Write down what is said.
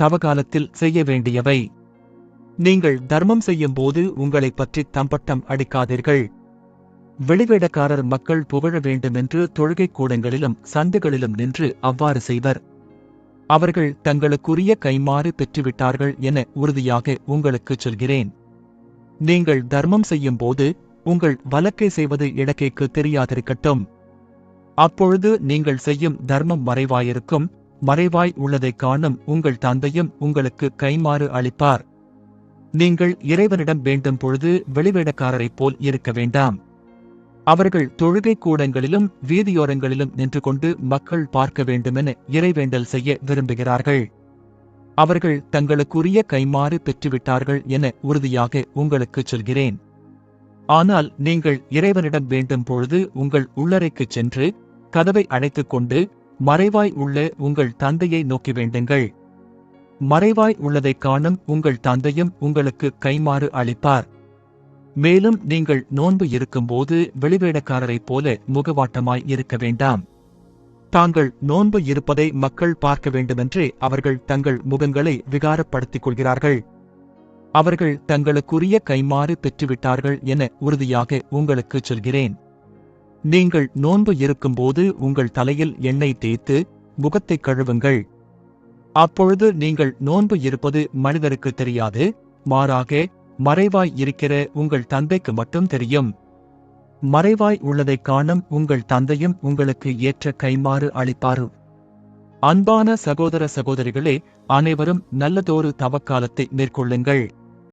தவகாலத்தில் செய்ய வேண்டியவை. நீங்கள் தர்மம் செய்யும் போது உங்களைப் பற்றி தம்பட்டம் அடிக்காதீர்கள். வெளிவேடக்காரர் மக்கள் புகழ வேண்டுமென்று தொழுகைக் கூடங்களிலும் சந்துகளிலும் நின்று அவ்வாறு செய்வர். அவர்கள் தங்களுக்குரிய கைமாறு பெற்றுவிட்டார்கள் என உறுதியாக உங்களுக்குச் சொல்கிறேன். நீங்கள் தர்மம் செய்யும் போது உங்கள் வலக்கை செய்வது இடக்கைக்கு தெரியாதிருக்கட்டும். அப்பொழுது நீங்கள் செய்யும் தர்மம் மறைவாயிருக்கும். மறைவாய் உள்ளதைக் காணும் உங்கள் தந்தையும் உங்களுக்கு கைமாறு அளிப்பார். நீங்கள் இறைவனிடம் வேண்டும் பொழுது வெளிவேடக்காரரைப் போல் இருக்க வேண்டாம். அவர்கள் தொழுகை கூடங்களிலும் வீதியோரங்களிலும் நின்று கொண்டு மக்கள் பார்க்க வேண்டுமென இறைவேண்டல் செய்ய விரும்புகிறார்கள். அவர்கள் தங்களுக்குரிய கைமாறு பெற்றுவிட்டார்கள் என உறுதியாக உங்களுக்குச் சொல்கிறேன். ஆனால் நீங்கள் இறைவனிடம் வேண்டும் பொழுது உங்கள் உள்ளறைக்குச் சென்று கதவை அடைத்துக் கொண்டு மறைவாய் உள்ள உங்கள் தந்தையை நோக்கி வேண்டுங்கள். மறைவாய் உள்ளதைக் காணும் உங்கள் தந்தையும் உங்களுக்கு கைமாறு அளிப்பார். மேலும் நீங்கள் நோன்பு இருக்கும்போது வெளிவேடக்காரரைப் போல முகவாட்டமாய் இருக்க வேண்டாம். தாங்கள் நோன்பு இருப்பதை மக்கள் பார்க்க வேண்டுமென்றே அவர்கள் தங்கள் முகங்களை விகாரப்படுத்திக் கொள்கிறார்கள். அவர்கள் தங்களுக்குரிய கைமாறு பெற்றுவிட்டார்கள் என உறுதியாக உங்களுக்குச் சொல்கிறேன். நீங்கள் நோன்பு இருக்கும்போது உங்கள் தலையில் எண்ணெய் தேய்த்து முகத்தைக் கழுவுங்கள். அப்பொழுது நீங்கள் நோன்பு இருப்பது மனிதருக்கு தெரியாது மாறாக மறைவாய் இருக்கிற உங்கள் தந்தைக்கு மட்டும் தெரியும். மறைவாய் உள்ளதைக் காணும் உங்கள் தந்தையும் உங்களுக்கு ஏற்ற கைமாறு அளிப்பாரு. அன்பான சகோதர சகோதரிகளே அனைவரும் நல்லதொரு தவக்காலத்தை மேற்கொள்ளுங்கள்.